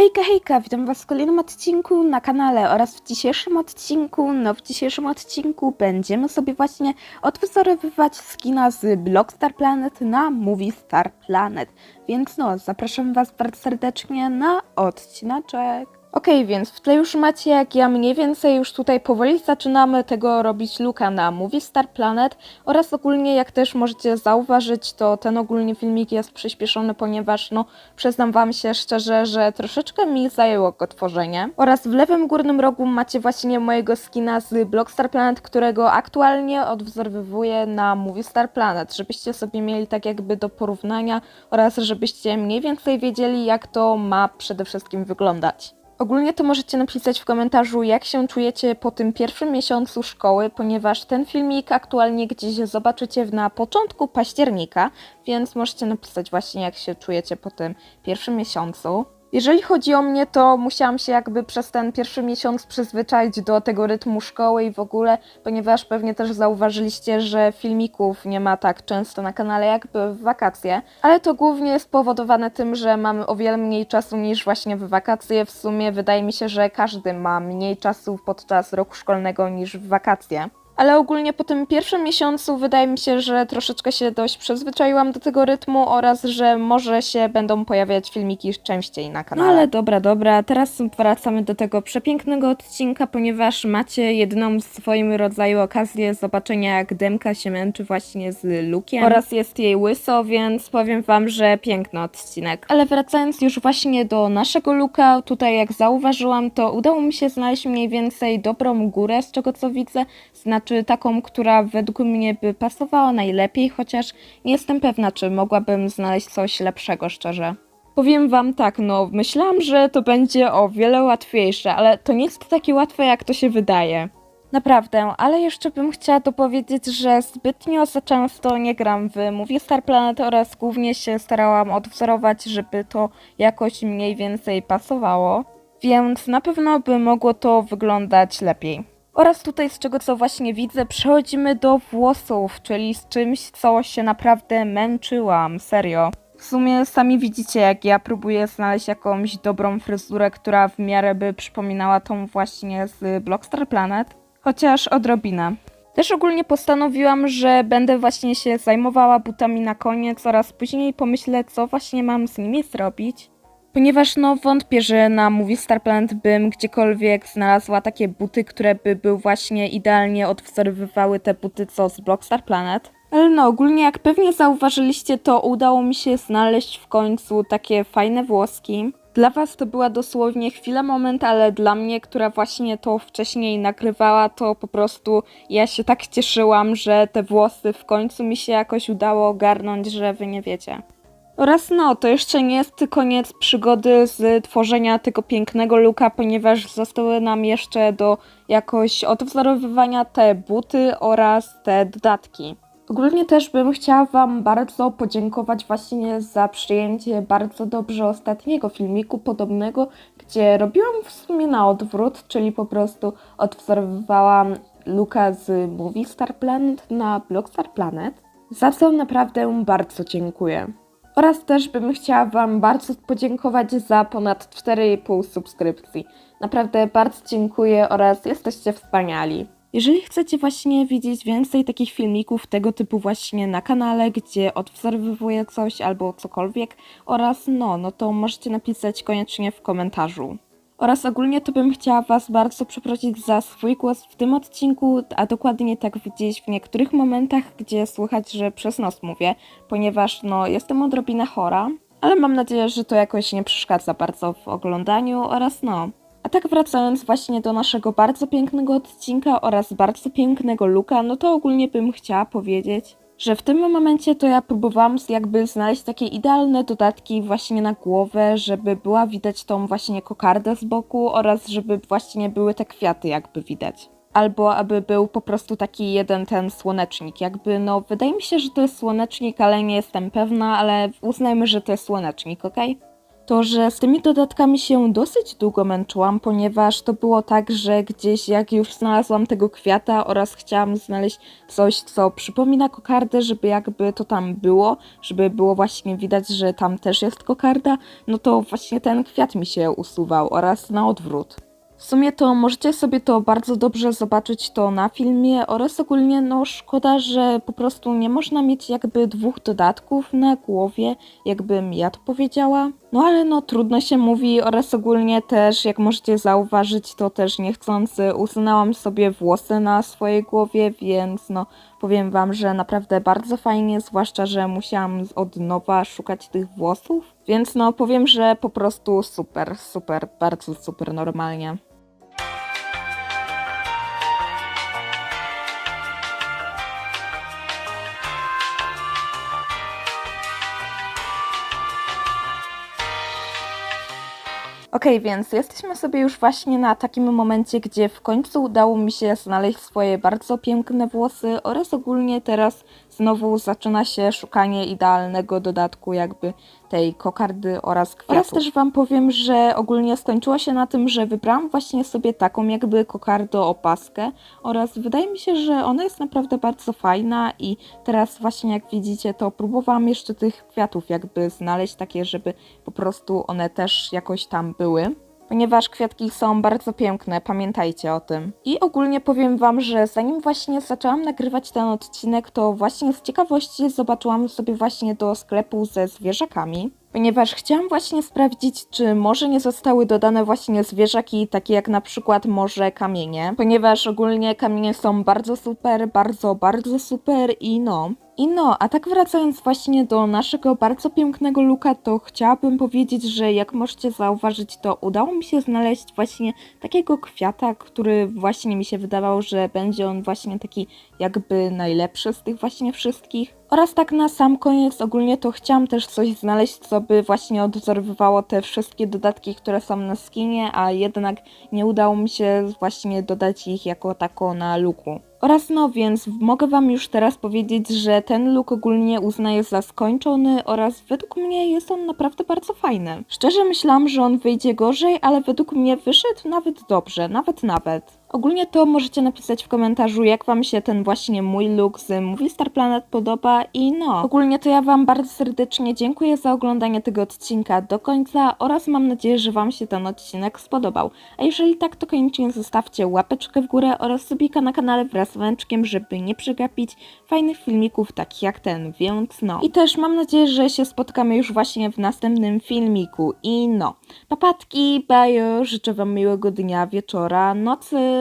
Hejka, hejka, witam was w kolejnym odcinku na kanale oraz w dzisiejszym odcinku, no w dzisiejszym odcinku będziemy sobie właśnie odwzorowywać skina z Blockstar Planet na Movie Star Planet, więc no, zapraszam was bardzo serdecznie na odcinaczek. Okej, więc w tle już macie, jak ja mniej więcej już tutaj powoli zaczynamy tego robić luka na Movie Star Planet oraz ogólnie, jak też możecie zauważyć, to ten ogólnie filmik jest przyspieszony, ponieważ no, przyznam wam się szczerze, że troszeczkę mi zajęło go tworzenie. Oraz w lewym górnym rogu macie właśnie mojego skina z Blockstar Planet, którego aktualnie odwzorowywuję na Movie Star Planet, żebyście sobie mieli tak jakby do porównania oraz żebyście mniej więcej wiedzieli, jak to ma przede wszystkim wyglądać. Ogólnie to możecie napisać w komentarzu, jak się czujecie po tym pierwszym miesiącu szkoły, ponieważ ten filmik aktualnie gdzieś zobaczycie na początku października, więc możecie napisać właśnie, jak się czujecie po tym pierwszym miesiącu. Jeżeli chodzi o mnie, to musiałam się jakby przez ten pierwszy miesiąc przyzwyczaić do tego rytmu szkoły i w ogóle, ponieważ pewnie też zauważyliście, że filmików nie ma tak często na kanale jakby w wakacje, ale to głównie jest tym, że mamy o wiele mniej czasu niż właśnie w wakacje. W sumie wydaje mi się, że każdy ma mniej czasu podczas roku szkolnego niż w wakacje. Ale ogólnie po tym pierwszym miesiącu wydaje mi się, że troszeczkę się dość przyzwyczaiłam do tego rytmu oraz, że może się będą pojawiać filmiki częściej na kanale. No ale dobra, dobra, teraz wracamy do tego przepięknego odcinka, ponieważ macie jedną w swoim rodzaju okazję zobaczenia, jak Demka się męczy właśnie z Lukiem oraz jest jej łyso, więc powiem wam, że piękny odcinek. Ale wracając już właśnie do naszego Luka, tutaj jak zauważyłam, to udało mi się znaleźć mniej więcej dobrą górę, z czego co widzę, znaczy taką, która według mnie by pasowała najlepiej, chociaż nie jestem pewna, czy mogłabym znaleźć coś lepszego, szczerze. Powiem wam tak, no myślałam, że to będzie o wiele łatwiejsze, ale to nie jest takie łatwe, jak to się wydaje. Naprawdę, ale jeszcze bym chciała dopowiedzieć, że zbytnio za często nie gram w Movie Star Planet oraz głównie się starałam odwzorować, żeby to jakoś mniej więcej pasowało, więc na pewno by mogło to wyglądać lepiej. Oraz tutaj z czego co właśnie widzę, przechodzimy do włosów, czyli z czymś, co się naprawdę męczyłam, serio. W sumie sami widzicie, jak ja próbuję znaleźć jakąś dobrą fryzurę, która w miarę by przypominała tą właśnie z Blockstar Planet, chociaż odrobinę. Też ogólnie postanowiłam, że będę właśnie się zajmowała butami na koniec oraz później pomyślę, co właśnie mam z nimi zrobić. Ponieważ no wątpię, że na Movie Star Planet bym gdziekolwiek znalazła takie buty, które by były właśnie idealnie odwzorowywały te buty co z Blockstar Planet. Ale no ogólnie jak pewnie zauważyliście, to udało mi się znaleźć w końcu takie fajne włoski. Dla was to była dosłownie chwila, moment, ale dla mnie, która właśnie to wcześniej nagrywała, to po prostu ja się tak cieszyłam, że te włosy w końcu mi się jakoś udało ogarnąć, że wy nie wiecie. Oraz no, to jeszcze nie jest koniec przygody z tworzenia tego pięknego luka, ponieważ zostały nam jeszcze do jakoś odwzorowywania te buty oraz te dodatki. Ogólnie też bym chciała Wam bardzo podziękować właśnie za przyjęcie bardzo dobrze ostatniego filmiku podobnego, gdzie robiłam w sumie na odwrót, czyli po prostu odwzorowywałam Luka z Movie Star Planet na Blockstar Planet. Za co naprawdę bardzo dziękuję. Oraz też bym chciała Wam bardzo podziękować za ponad 4,5 subskrypcji. Naprawdę bardzo dziękuję oraz jesteście wspaniali. Jeżeli chcecie właśnie widzieć więcej takich filmików tego typu właśnie na kanale, gdzie odwzorowuję coś albo cokolwiek oraz no, no to możecie napisać koniecznie w komentarzu. Oraz ogólnie to bym chciała Was bardzo przeprosić za swój głos w tym odcinku, a dokładnie tak gdzieś w niektórych momentach, gdzie słychać, że przez nos mówię, ponieważ no jestem odrobinę chora, ale mam nadzieję, że to jakoś nie przeszkadza bardzo w oglądaniu oraz no. A tak wracając właśnie do naszego bardzo pięknego odcinka oraz bardzo pięknego luka, no to ogólnie bym chciała powiedzieć, że w tym momencie to ja próbowałam jakby znaleźć takie idealne dodatki właśnie na głowę, żeby była widać tą właśnie kokardę z boku oraz żeby właśnie były te kwiaty jakby widać. Albo aby był po prostu taki jeden ten słonecznik. Jakby no wydaje mi się, że to jest słonecznik, ale nie jestem pewna, ale uznajmy, że to jest słonecznik, ok? To, że z tymi dodatkami się dosyć długo męczyłam, ponieważ to było tak, że gdzieś jak już znalazłam tego kwiata oraz chciałam znaleźć coś, co przypomina kokardę, żeby jakby to tam było, żeby było właśnie widać, że tam też jest kokarda, no to właśnie ten kwiat mi się usuwał oraz na odwrót. W sumie to możecie sobie to bardzo dobrze zobaczyć to na filmie oraz ogólnie no szkoda, że po prostu nie można mieć jakby dwóch dodatków na głowie, jakbym ja to powiedziała. No ale no trudno się mówi oraz ogólnie też jak możecie zauważyć to też niechcący usunęłam sobie włosy na swojej głowie, więc no powiem wam, że naprawdę bardzo fajnie, zwłaszcza, że musiałam od nowa szukać tych włosów, więc no powiem, że po prostu super, super, bardzo super normalnie. Okej, więc jesteśmy sobie już właśnie na takim momencie, gdzie w końcu udało mi się znaleźć swoje bardzo piękne włosy oraz ogólnie teraz znowu zaczyna się szukanie idealnego dodatku jakby tej kokardy oraz kwiatów. Oraz też Wam powiem, że ogólnie skończyło się na tym, że wybrałam właśnie sobie taką jakby kokardo opaskę oraz wydaje mi się, że ona jest naprawdę bardzo fajna i teraz właśnie jak widzicie to próbowałam jeszcze tych kwiatów jakby znaleźć takie, żeby po prostu one też jakoś tam były ponieważ kwiatki są bardzo piękne, pamiętajcie o tym. I ogólnie powiem Wam, że zanim właśnie zaczęłam nagrywać ten odcinek, to właśnie z ciekawości zobaczyłam sobie właśnie do sklepu ze zwierzakami. Ponieważ chciałam właśnie sprawdzić, czy może nie zostały dodane właśnie zwierzaki, takie jak na przykład może kamienie. Ponieważ ogólnie kamienie są bardzo super, bardzo, bardzo super i no. I no, a tak wracając właśnie do naszego bardzo pięknego luka, to chciałabym powiedzieć, że jak możecie zauważyć, to udało mi się znaleźć właśnie takiego kwiata, który właśnie mi się wydawał, że będzie on właśnie taki jakby najlepszy z tych właśnie wszystkich. Oraz tak na sam koniec ogólnie to chciałam też coś znaleźć, co by właśnie odwzorowywało te wszystkie dodatki, które są na skinie, a jednak nie udało mi się właśnie dodać ich jako tako na luku. Oraz no, więc mogę Wam już teraz powiedzieć, że ten look ogólnie uznaję za skończony oraz według mnie jest on naprawdę bardzo fajny. Szczerze myślałam, że on wyjdzie gorzej, ale według mnie wyszedł nawet dobrze, nawet nawet. Ogólnie to możecie napisać w komentarzu, jak Wam się ten właśnie mój look z Movie Star Planet podoba i no. Ogólnie to ja Wam bardzo serdecznie dziękuję za oglądanie tego odcinka do końca oraz mam nadzieję, że Wam się ten odcinek spodobał. A jeżeli tak, to koniecznie zostawcie łapeczkę w górę oraz subika na kanale wraz z węczkiem, żeby nie przegapić fajnych filmików takich jak ten, więc no. I też mam nadzieję, że się spotkamy już właśnie w następnym filmiku i no. Papatki, bajo, życzę Wam miłego dnia, wieczora, nocy.